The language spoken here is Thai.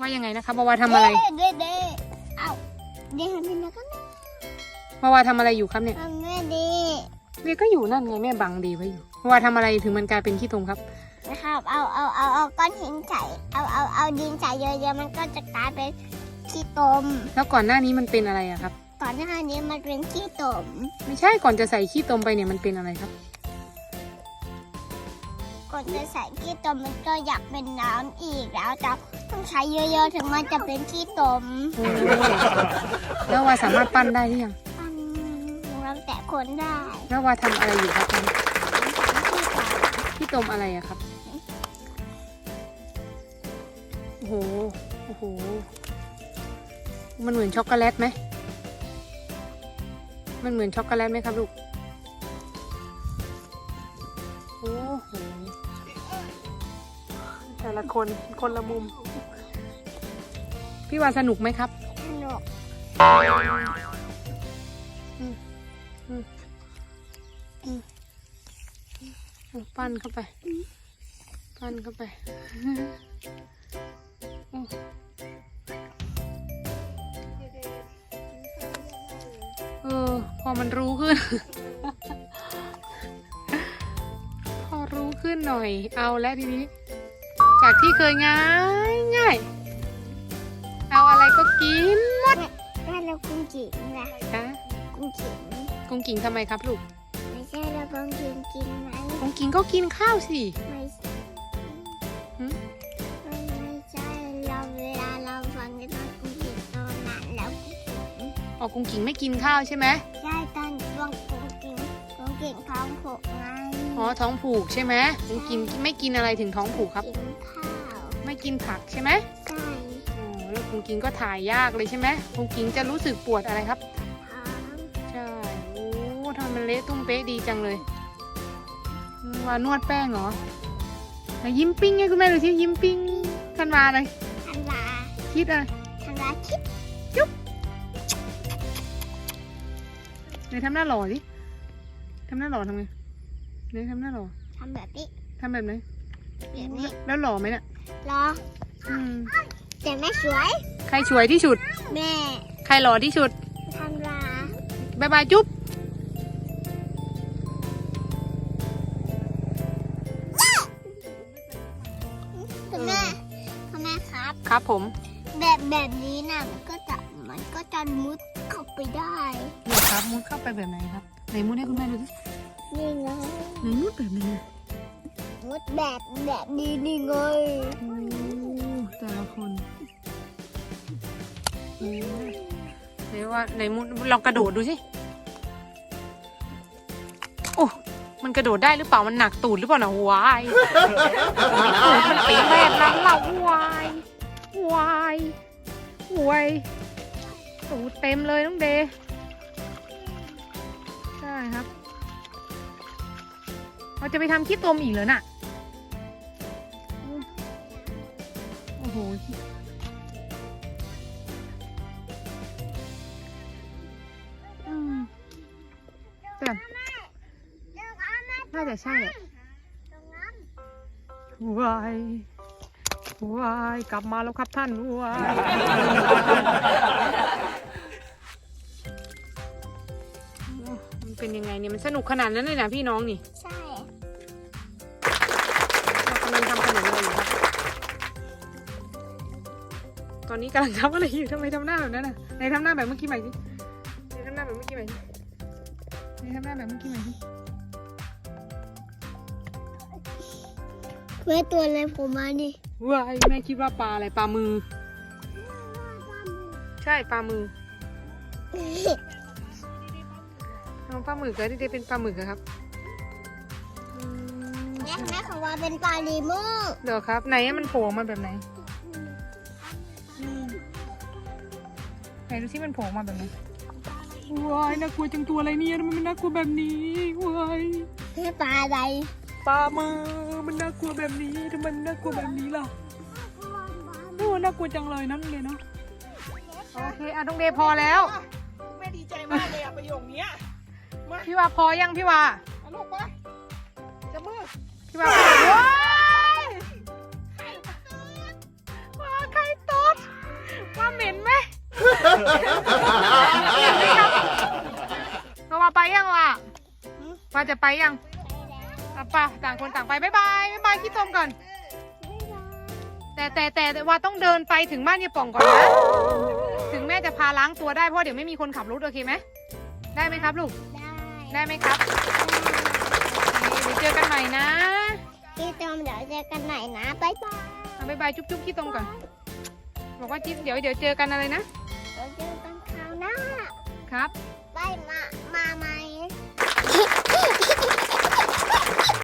ว่ายังไงนะคะวาวาทำอะไรเด้เด้เอาเด้ทำเป็นแล้วก็นะวาวาทำอะไรอยู่ครับเนี่ยทำแม่ดีเวียก็อยู่นั่นไงแม่บังดีไว้อยู่วาวาทำอะไรถึงมันกลายเป็นขี้ตมครับนะครับ เอาเอาเอาเอาก้อนหินใส่เอาเอาเอาดินใส่เยอะๆมันก็จะกลายเป็นขี้ตม แล้วก่อนหน้านี้มันเป็นอะไรอะครับ ก่อนหน้านี้มันเป็นขี้ตม ไม่ใช่ก่อนจะใส่ขี้ตมไปเนี่ยมันเป็นอะไรครับ ก่อนจะใส่ขี้ตมมันก็อยากเป็นน้ำอีกแล้วแต่ต้องใช้เยอะๆ ถึงมันจะเป็นขี้ตมโอ้แล้ววาสามารถปั้นได้หรือยังอืมเราแตะคนได้แล้ววาทำอะไรอยู่ครับตอนนี้ขี้ตมขี้ตมอะไรอะครับโอ้โหโอ้โหมันเหมือนช็อกโกแลตไหมมันเหมือนช็อกโกแลตไหมครับลูกโอ้โหแต่ ละคนคนละมุม พี่วาสนุกไหมครับ สนุกปั้นเข้าไป ปั้นเข้าไปเออพอมันรู้ขึ้น พอรู้ขึ้นหน่อย เอาแล้วทีนี้ จากที่เคยง่ายง่ายเอาอะไรก็กินหมดแม่เรากุ้งจิ๋งนะคะกุ้งจิ๋งกุ้งกิ่งทำไมครับลูกไม่ใช่เรากุ้งจิ๋งกินไหมกุ้งกิ่งก็กินข้าวสิไม่ใช่หืมไม่ไม่ใช่เราเวลาเราฟังในตอนกุ้งจิ๋งตอนนั้นแล้วอ๋อกุ้งกิ่งไม่กินข้าวใช่ไหมใช่ตอนวังกุ้งจิ๋งกุ้งจิ๋งท้องผูกไง อ๋อท้องผูกใช่ไหมกุ้งกิ่งไม่กินอะไรถึงท้องผูกครับ กินข้าวไม่กินผักใช่ไหมใช่อ๋อแล้วกุ้งกิ่งก็ถ่ายยากเลยใช่ไหมกุ้งกิ่งจะรู้สึกปวดอะไรครับ ท้องใช่โอ้ทำไมมันเละตุ้มเป๊ะดีจังเลยอืมว่านวดแป้งเหรอไหนยิ้มปิ้งให้คุณแม่ดูที่ยิ้มปิ้งทันวาเลยธันวาคิดอะไรธันวาคิดไหนทำหน้าหล่อดิทำหน้าหล่อทำไง ไหนทำหน้าหล่อทำแบบนี้ทำแบบไหนแบบนี้แล้วหล่อไหมเนี่ยรออืมแต่ไม่สวย ใครสวยที่สุด แม่ ใครหล่อที่สุดธันวาบายบายจุ๊บคุณแม่คุณแม่ครับ ครับผม แบบแบบนี้นะมันก็จะมันก็จะมุดเข้าไปได้เดี๋ยวครับมุดเข้าไปแบบไหนครับไหนมุดให้คุณแม่ดูสิ นี่ไงไหนมุดแบบไหนอะมุดแบบแบบนี้นี่ไงโอ้แต่ละคนโอ้ไหนว่าไหนมุดลองกระโดดดูสิโอ้มันกระโดดได้หรือเปล่ามันหนักตูดหรือเปล่านะวายตูดมันเป็นแบบนั้นล่ะวายวายวายตูดเต็มเลยน้องเดย์ใช่ครับ เราจะไปทำขี้ตมอีกเหรอน่ะ โอ้โห อืมแต่น่าจะใช่อะวายวายกลับมาแล้วครับท่านวายมันเป็นยังไงเนี่ยมันสนุกขนาดนั้นเลยนะพี่น้องนี่ ใช่ อนนี้กำลังทำอะไรอยู่ทำไมทำหน้าแบบนั้นน่ะไหนทำหน้าแบบเมื่อกี้ใหม่สิไหนทำหน้าแบบเมื่อกี้ใหม่สิไหนทำหน้าแบบเมื่อกี้ใหม่สิเพื่อตัวอะไรผมมาดิว้ายแม่คิดว่าปลาอะไรปลามือ ใช่ปลามือน้องปลาหมึกก็ที่เป็นปลาหมึกอะครับอืมแม่แม่ของว่าเป็นปลาลีมูเดี๋ยวครับ ไหนอะมันโผล่ออกมาแบบไหน ไหนดูสิมันโผล่ออกมาแบบไหนว้ายน่ากลัวจังตัวอะไรเนี่ยทำไมมันน่ากลัวแบบนี้ว้ายแม่ปลาอะไรปลามือมันน่ากลัวแบบนี้ทำไมมันน่ากลัวแบบนี้ล่ะโอ้น่ากลัวจังเลยนะน้องเดย์เนาะโอเคอะน้องเดย์พอแล้วแม่ดีใจมากเลยอะประโยคเนี้ยพี่ว่าพอยังพี่ว่าเอาลูกไปจะมือพี่ว่า เขาว่าไปยังวะว่าจะไปยังอะไป่ะต่างคนต่างไปบ๊ายบายบ๊ายบายขี้ตมก่อน แต่แต่แต่แต่ว่าต้องเดินไปถึงบ้านยายป่องก่อนนะ ถึงแม่จะพาล้างตัวได้เพราะเดี๋ยวไม่มีคนขับรถโอเคไหม ได้ไหมครับลูก ได้ได้ไหมครับโอเคเดี๋ยวเจอกันใหม่นะพี่ตอมเดี๋ยวเจอกันไหนนะ บ๊ายบาย เอาบ๊ายบายจุ๊บจุ๊บขี้ตมก่อน บอกว่าจิ๊บเดี๋ยวเดี๋ยวเจอกันอะไรนะเดี๋ยว เจอกันคราวหน้าครับ ไปมา มาไหม